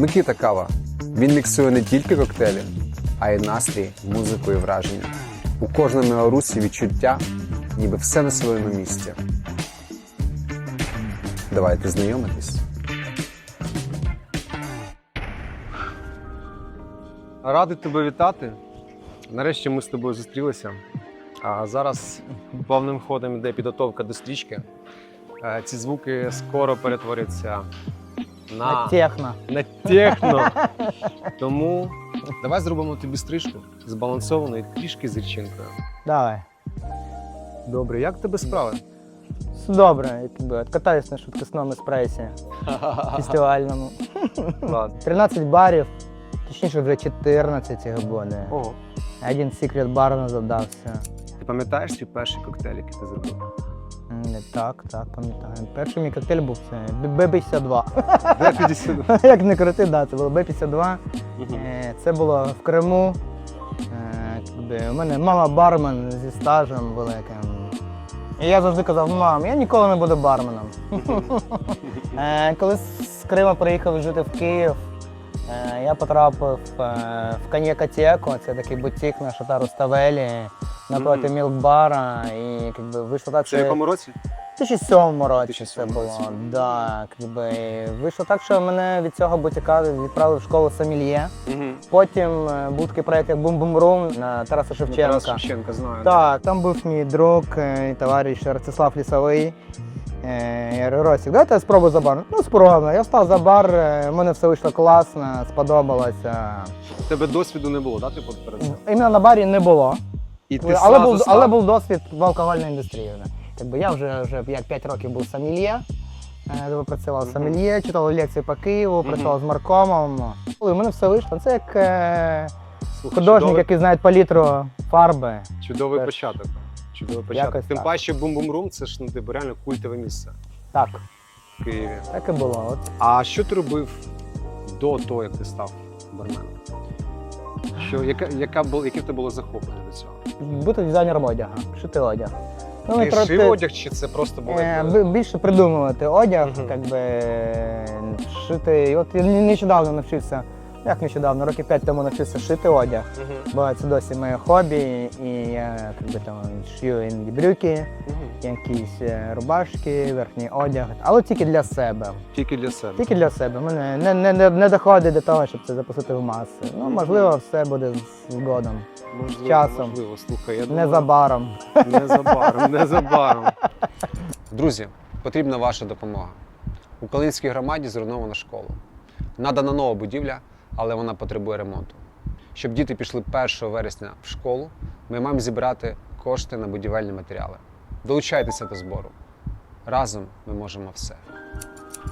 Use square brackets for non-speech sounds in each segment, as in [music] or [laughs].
Микита Кава. Він міксує не тільки коктейлі, а й настрій, музику і враження. У кожному аурусі відчуття, ніби все на своєму місці. Давайте знайомитись. Радий тебе вітати. Нарешті ми з тобою зустрілися. А зараз повним ходом йде підготовка до стрічки. Е, Ці звуки скоро перетворяться на, Техно. на техно. [laughs] Тому давай зробимо тобі стрижку збалансовану і трішки з річинкою. Давай. Добре, як тебе справи? Все добре, якби катаюсь на швидкісному еспресі [laughs] фестивальному. Ладно. 13 барів, точніше вже 14 їх буде. Ого. Один секрет бар не задався. Ти пам'ятаєш свій перший коктейль, який ти зробив? Так, так, пам'ятаю. Перший мій коктейль був це Б-52. Де 50? Як не крути, да, це було Б-52. Е, Це було в Криму. Е, У мене мама бармен зі стажем великим. І я завжди казав, мам, я ніколи не буду барменом. [laughs] Е, Коли з Криму приїхав жити в Київ, я потрапив в коньякотеку, це такий бутік на Шатару Ставелі, напроти Мгм. мілкбара. І якби, вийшло так, Це в якому році? в 2007 році це було. Да, якби. Вийшло так, що мене від цього бутіка відправили в школу Самільє. Угу. Потім е, був такий проєкт, як Бум-Бум-Рум на Тараса Шевченка. Тарас Шевченка, знаю. Так, там був мій друг е, і товариш Ростислав Лісовий. Е, Я говорю, Ростик, давайте я спробую за бар. Ну, спробую. Я став за бар, е, в мене все вийшло класно, сподобалося. Тебе досвіду не було, так? Типу перед цим? Іменно на барі не було. І ти але, сразу був, але був досвід в алкогольній індустрії. Якби я вже, вже як 5 років був сомельє, е, працював сомельє, читав лекції по Києву, працював з Маркомом. І в мене все вийшло. Це як е, Слухай, художник, чудовий, який знає палітру фарби. чудовий Теж. початок. Чудовий початок. Якось Тим так. паче бум-бум-рум це ж ну, типу, реально культове місце Так, в Києві. так і було. От. А що ти робив до того, як ти став барменом? Що, яка, яка було, яке в тебе було захоплення до цього? Бути дизайнером одягу, шити одяг. Ну, ти шив одяг, чи це просто було? е, більше придумувати одяг, Мгм. якби би шити. І От я не- нещодавно навчився, як нещодавно, років 5 тому навчився шити одяг. Мгм. Бо це досі моє хобі, і я би, там, шию іноді брюки, Мгм. якісь е, рубашки, верхній одяг, але тільки для себе. Тільки для себе. Тільки для себе. Мене не, не, не, не доходить до того, щоб це запустити в маси. Ну, можливо, все буде згодом. Можливо, часом. Можливо, слухай, я думаю, Незабаром. Незабаром, незабаром. [laughs] Друзі, потрібна ваша допомога. У Калинській громаді зруйнована школа. Надана нова будівля, але вона потребує ремонту. Щоб діти пішли 1 вересня в школу, ми маємо зібрати кошти на будівельні матеріали. Долучайтеся до збору. Разом ми можемо все.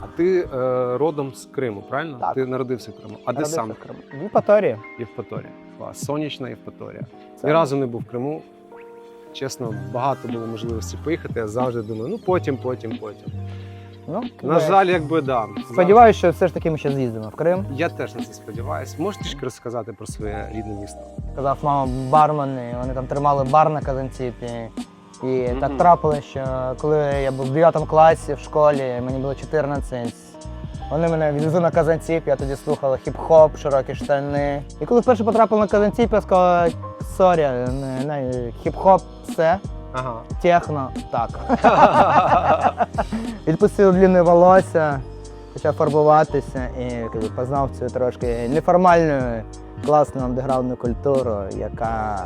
А ти е, родом з Криму, правильно? Так. Ти народився в Криму. А де Народився саме? в Криму. В Євпаторії. Євпаторія. Клас. Сонячна Євпаторія. Це- Ні разу не був в Криму. Чесно, багато було можливості поїхати. Я завжди думаю, ну потім, потім, потім. Ну, На жаль, якби да. Сподіваюся, що все ж таки ми ще з'їздимо в Крим. Я теж на це сподіваюся. Можеш трішки розказати про своє рідне місто? Казав мама бармени, вони там тримали бар на Казанціпі. І Мгм. так трапилося, що коли я був в 9 класі в школі, мені було 14. Вони мене відвезли на Казанціп, я тоді слухала хіп-хоп, широкі штани. І коли вперше потрапив на Казанціп, я сказала, сорі, хіп-хоп все, Ага. техно так. [laughs] Відпустив длінне волосся, почав фарбуватися і якби, познав цю трошки неформальну класну андеграундну культуру, яка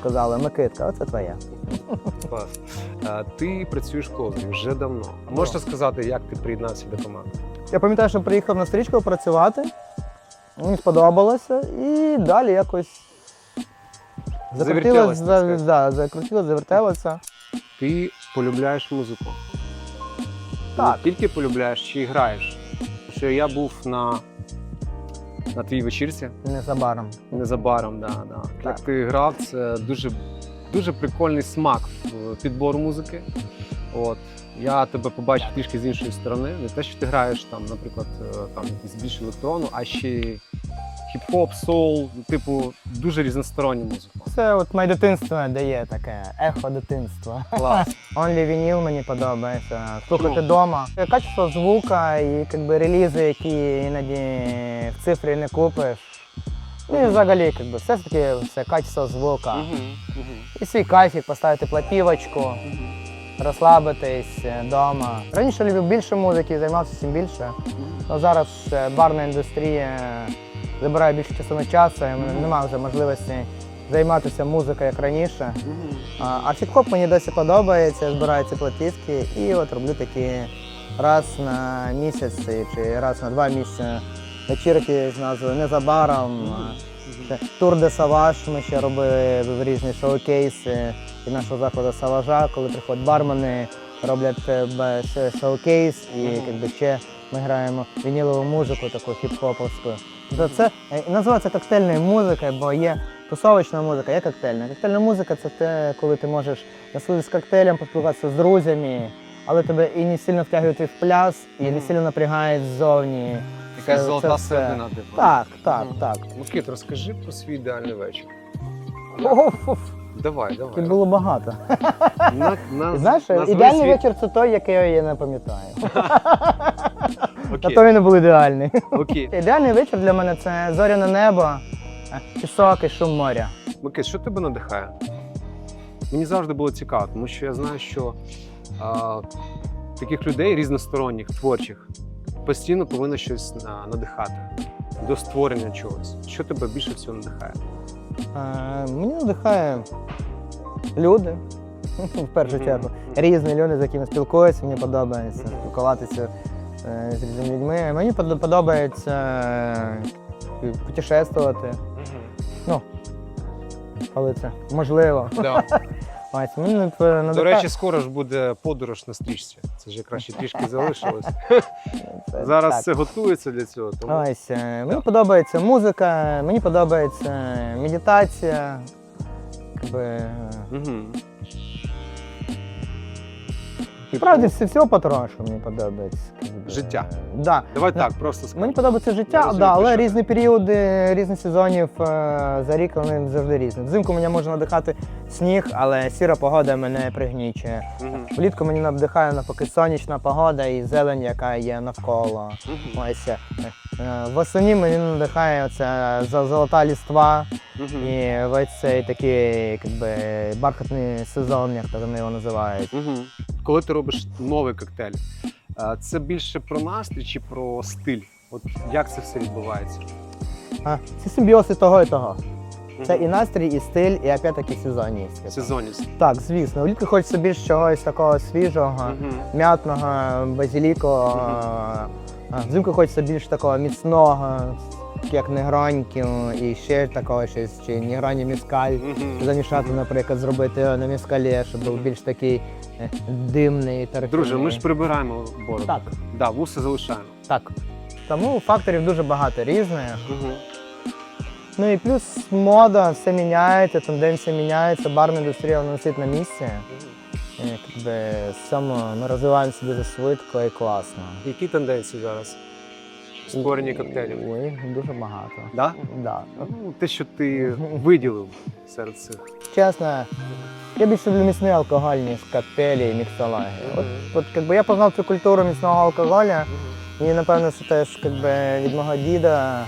сказала, Микитка, оце твоя. Клас. А, ти працюєш козирем вже давно. Можеш розказати, як ти приєднався до команди? Я пам'ятаю, що приїхав на стрічку працювати, мені сподобалося, і далі якось закрутилось, так за, да, закрутилось, завертелося. Ти полюбляєш музику. Так. Не тільки полюбляєш, чи й граєш. Що я був на, на твоїй вечірці. Незабаром. Незабаром, да, да. Як ти грав, це дуже, дуже прикольний смак в підбору музики. От. Я тебе побачив трішки з іншої сторони. Не те, що ти граєш там, наприклад, е, там більш електронну, а ще хіп-хоп, соул, типу, дуже різносторонню музику. це от моє дитинство дає таке ехо дитинства. Клас. [laughs] Only вініл мені подобається. Слухати вдома. Качество звука і якби, релізи, які іноді в цифрі не купиш. Ну і взагалі, якби, все ж таки все качество звука. І свій кайфік, поставити платівочку, розслабитись вдома. Раніше любив більше музики, займався цим більше. Ну, зараз е, барна індустрія забирає більше частину часу, і немає вже можливості займатися музикою як раніше. А, а хіп-хоп мені досі подобається, я збираю ці платівки і от роблю такі раз на місяць чи раз на два місяці вечірки з назвою Незабаром. Тур де Саваж. Ми ще робили в різні шоу-кейси і нашого закладу Саважа, коли приходять бармени, роблять е, шоу-кейс, і якби, ще ми граємо вінілову музику, таку хіп-хоповську. Тобто Це е, називається коктейльною музикою, бо є тусовочна музика, є коктейльна. Коктейльна музика це те, коли ти можеш насолодитися коктейлем, поспілкуватися з друзями, але тебе і не сильно втягують в пляс, і не сильно напрягають ззовні. Якась золота середина, типу. Так, так, так. Микит, розкажи про свій ідеальний вечір. Оф, Давай, Тут було багато. На, на, Знаєш, ідеальний вечір це той, який я не пам'ятаю. [laughs] Окей, то він не був ідеальний. окей. [laughs] Ідеальний вечір для мене це зоряне небо, пісок і шум моря. Микит, що тебе надихає? Мені завжди було цікаво, тому що я знаю, що а, таких людей різносторонніх, творчих, постійно повинно щось а, надихати до створення чогось. Що тебе більше всього надихає? Е, Мені надихає люди, [laughs] в першу чергу. Різні люди, з якими спілкуюся, мені подобається спілкуватися з різними людьми. Мені подобається е, путешествувати, коли це можливо. Да. [laughs] Ось, мені над- До речі, скоро ж буде подорож на стрічці. Це ж якраз ще трішки [laughs] залишилось. це Зараз так. все готується для цього. Тому Ось, е, мені подобається музика, мені подобається медитація. Якби, е. Справді все, всього потрошку мені подобається. Життя. Да. Давай так, просто скажи. Мені подобається Я життя, розумію, да, про але що різні періоди, різні сезонів е, за рік вони завжди різні. Взимку мене може надихати сніг, але сіра погода мене пригнічує. Мгм. Влітку мені надихає навпаки сонячна погода і зелень, яка є навколо. Мгм. Ось е, е, восені мені надихає оця зо- золота ліства. Мгм. І весь цей такий якби, бархатний сезон, як то вони його називають. Мгм. Коли ти робиш новий коктейль, це більше про настрій чи про стиль? От як це все відбувається? А, це симбіоз і того і того. Це і настрій, і стиль, і опять-таки сезонність. сезонність. Так, звісно. Влітку хочеться більш чогось такого свіжого, м'ятного, базіліку. Взимку хочеться більш такого міцного, як негроньків, і ще такого щось, чи негроні міскаль. Замішати, наприклад, зробити на міскалі, щоб був більш такий е, димний, тарифний. Друже, ми ж прибираємо бороду. Так, Да, вуси залишаємо. так. Тому факторів дуже багато різних. Мгм. Ну і плюс мода, все міняється, тенденції міняються, барна індустрія вона на місці. І, якби, в цьому ми розвиваємося дуже швидко і класно. Які тенденції зараз? Створенні коктейлів. Ой, дуже багато. Да? Да. Ну, те, що ти виділив серед цих. Чесно, я більше люблю міцний алкоголь, ніж коктейлі і міксології. От, от якби я познав цю культуру міцного алкоголя, і напевно це теж якби, від мого діда,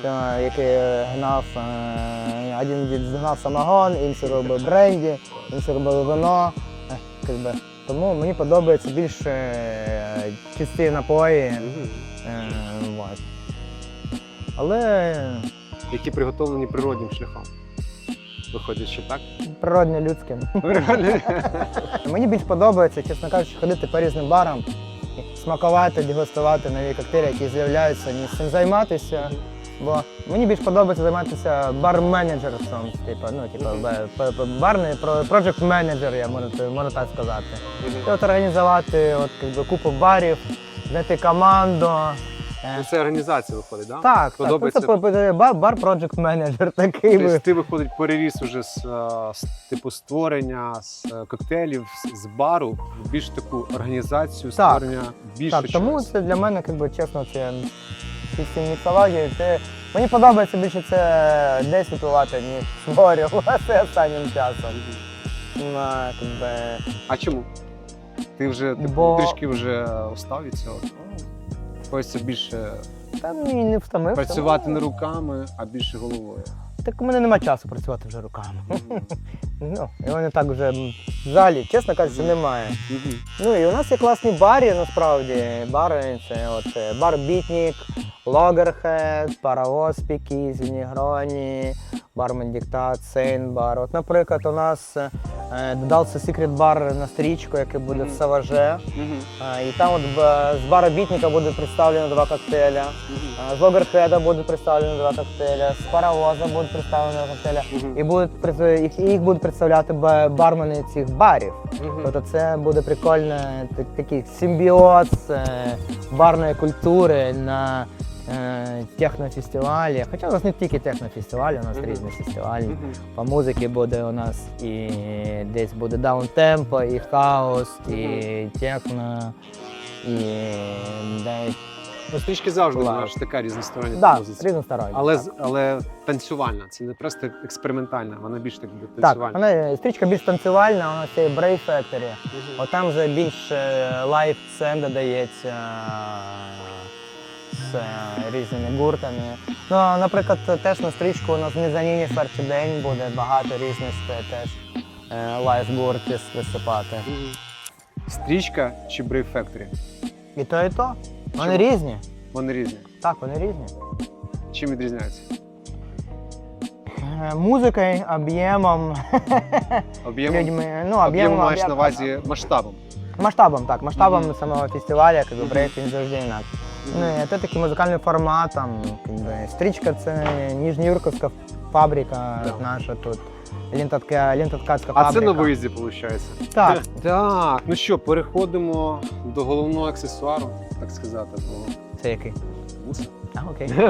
що, який гнав, е, один дід згнав самогон, інший робив бренді, інший робив вино. Е, якби. Тому мені подобаються більш е, чисті напої. Е, от. Але Які приготовлені природнім шляхом. Виходить, що так? природне людське. [laughs] Мені більш подобається, чесно кажучи, ходити по різним барам, смакувати, дегустувати нові коктейлі, які з'являються, ніж цим займатися. Бо мені більш подобається займатися бар-менеджерством, типу, ну, типу, барний проджект менеджер, я можу, можу так сказати. І от організувати от, якби, купу барів, знайти команду. Е, Ну, Це організація виходить, так? Так, так. Подобається. це по- по- бар, проджект менеджер [laughs] такий. Тобто ти виходить переріс уже з, е, з типу створення з е, коктейлів з, бару в більш таку організацію Так. створення більше Так, тому це для мене, якби, чесно, це всі ці міксології. Це, мені подобається більше це десь випивати, ніж створювати [laughs] останнім часом. Ну, а, якби, А чому? Ти вже типу, Бо- трішки вже устав від цього. Хочеться більше Та ну, і не втомився. працювати не руками, а більше головою. Так у мене немає часу працювати вже руками. [laughs] Ну, його не так вже м, в залі, чесно кажучи, немає. Ну і у нас є класні барі, насправді. Бари це от е, бар Бітнік, Логерхед, Паровоз Пікіз, Нігроні, бармен Диктат, Сейн бар. От, наприклад, у нас е, додався секрет бар на стрічку, який буде в. Саваже. Е, І там от б- з бара Бітніка буде представлено два коктейля. Е, З Логерхеда буде представлено два коктейля, з паровоза буде представлено два коктейля. І будуть пред- їх, їх будуть представляти ба- бармени цих барів. Тобто це буде прикольно, так- такий симбіоз е, барної культури на е, технофестивалі. Хоча у нас не тільки технофестивалі, у нас Мгм. різні фестивалі. По музиці буде у нас і десь буде даунтемпо, і хаос, і техно, і десь. Ну, стрічки завжди Клас. знаєш, така різностороння Да, композиція. різносторонні. Але, так. але танцювальна, це не просто експериментальна, вона більш так буде Так, танцювальна. вона стрічка більш танцювальна, нас є Brave Factory. Мгм. Отам вже більше лайв сцен додається з е, різними гуртами. Ну, наприклад, теж на стрічку у нас в Мізаніні перший день буде багато різних те- теж лайв гуртів виступати. Стрічка чи Brave Factory? І то, і то. Вони Чому? різні. Вони різні. Так, вони різні. Чим відрізняються? Е, Музикою, об'ємом, [laughs] Об'ємом? людьми. Ну, Об'ємом маєш на увазі масштабом. Масштабом, так, масштабом Мгм. самого фестиваля, как бы Мгм. він завжди інакше. Ну і це такий музикальний формат, там, якби, стрічка це ніжньюрковська фабрика Да. наша тут. Лінтатка, лінтаткацька А це на виїзді, виходить. Так, Так, ну що, переходимо до головного аксесуару, так сказати, твого це який? вуса. А, окей. [laughs]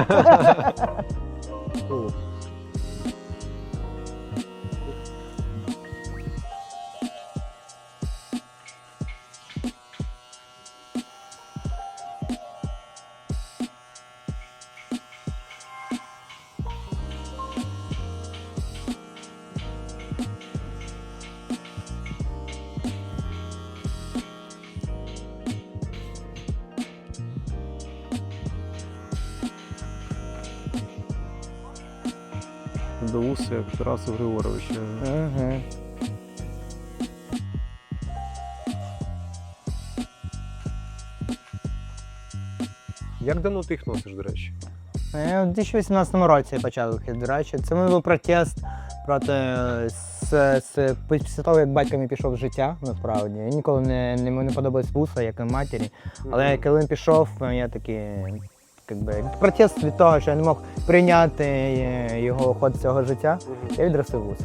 До вуса, як Тарасу Григоровича. Мгм. Як давно ти їх носиш, до речі? Е, У 2018 році я почав їх, до речі. Це мій був протест проти е, з, з, після того, як батько мій пішов з життя, насправді. Я ніколи не, не, не подобалось вуса, як і матері. Але коли він пішов, я такий, протест від того, що я не мог прийняти е, його ход цього життя, я відростив вуса.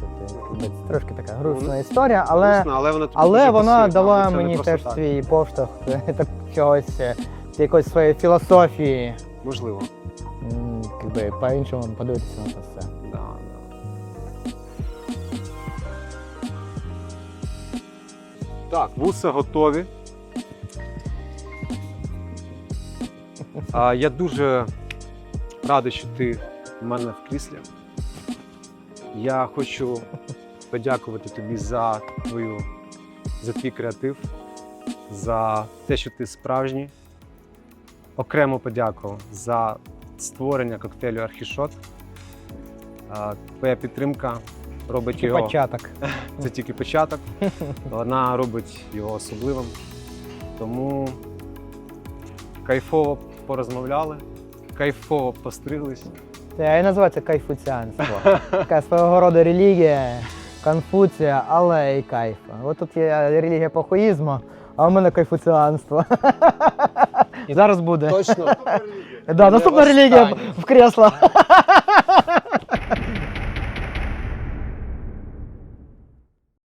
Це, трошки така грустна історія, але, Вкусно, але вона але вона дала мені теж так. свій поштовх е, так, чогось, е, якоїсь своєї філософії, Можливо. якби, по-іншому подивитися на це все. Да, да. Так, вуса готові. А, я дуже радий, що ти в мене в кріслі. Я хочу подякувати тобі за твою за твій креатив, за те, що ти справжній. Окремо подяку за створення коктейлю Архішот. Твоя підтримка робить І його. початок. [laughs] Це тільки початок. Вона робить його особливим. Тому кайфово порозмовляли, кайфово постриглись. Це і називається кайфуціанство. Така свого роду релігія, конфуція, але і кайф. От тут є релігія похуїзму, а у мене кайфуціанство. І зараз буде. Точно. Да, наступна релігія в кресло.